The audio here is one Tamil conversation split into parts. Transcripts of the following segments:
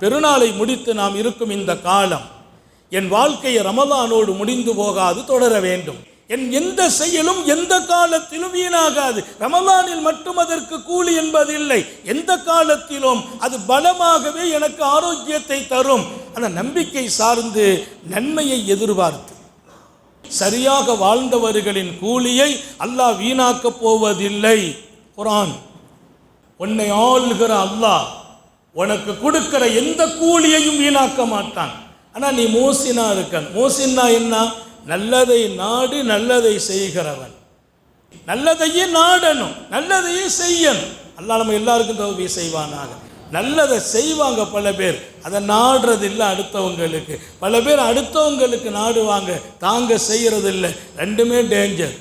பெருநாளை முடித்து நாம் இருக்கும் இந்த காலம் என் வாழ்க்கையை ரமதானோடு முடிந்து போகாது தொடர வேண்டும். என் எந்த செயலும் எந்த காலத்திலும் வீணாகாது. ரமலானில் மட்டும் அதற்கு கூலி என்பதில்லை. எந்த காலத்திலும் அது பலமாகவே எனக்கு ஆரோக்கியத்தை தரும். அந்த நம்பிக்கை சார்ந்து நன்மையை எதிர்பார்த்து சரியாக வாழ்ந்தவர்களின் கூலியை அல்லாஹ் வீணாக்கப் போவதில்லை. குரான் உன்னை ஆளுகிற அல்லாஹ் உனக்கு கொடுக்கிற எந்த கூலியையும் வீணாக்க மாட்டான். ஆனால் நீ மோசினா இருக்க மோசின்னா என்ன? நல்லதை நாடு நல்லதை செய்கிறவன். நல்லதையே நாடணும். நல்லதையே செய்யணும். அல்லா நம்ம எல்லாருக்கும் தகுதி செய்வானாக. நல்லதை செய்வாங்க பல பேர். அதை நாடுறது இல்லை அடுத்தவங்களுக்கு. பல பேர் அடுத்தவங்களுக்கு நாடுவாங்க. தாங்க செய்யறது இல்லை ரெண்டுமே டேஞ்சர்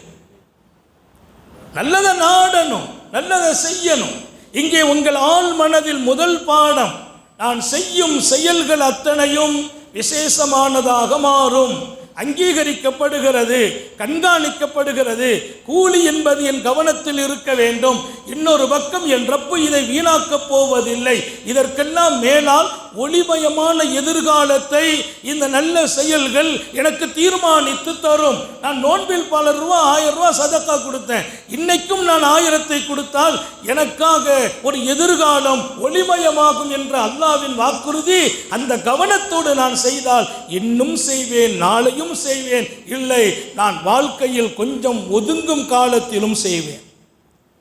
நல்லதை நாடணும். நல்லதை செய்யணும். இங்கே உங்கள் ஆள் மனதில் முதல் பாடம் நான் செய்யும் செயல்கள் அத்தனையும் விசேஷமானதாக மாறும். அங்கீகரிக்கப்படுகிறது கண்காணிக்கப்படுகிறது. கூலி என்பது என் கவனத்தில் இருக்க வேண்டும். இன்னொரு பக்கம் என் ரப்பு இதை வீணாக்கப் போவதில்லை. இதற்கெல்லாம் மேலால் ஒளிமயமான எதிர்காலத்தை இந்த நல்ல செயல்கள் எனக்கு தீர்மானித்து தரும். நான் நோன்பில் பல ரூபா ஆயிரம் ரூபா சதக்கா கொடுத்தேன். இன்னைக்கும் நான் ஆயிரத்தை கொடுத்தால் எனக்காக ஒரு எதிர்காலம் ஒளிமயமாகும் என்ற அல்லாவின் வாக்குறுதி அந்த கவனத்தோடு நான் செய்தால் இன்னும் செய்வேன் நாளையும் செய்வேன். இல்லை நான் வாழ்க்கையில் கொஞ்சம் ஒதுங்கும் காலத்திலும் செய்வேன்.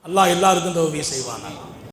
அல்லாஹ் எல்லாருக்கும் இந்த உதவி செய்வானா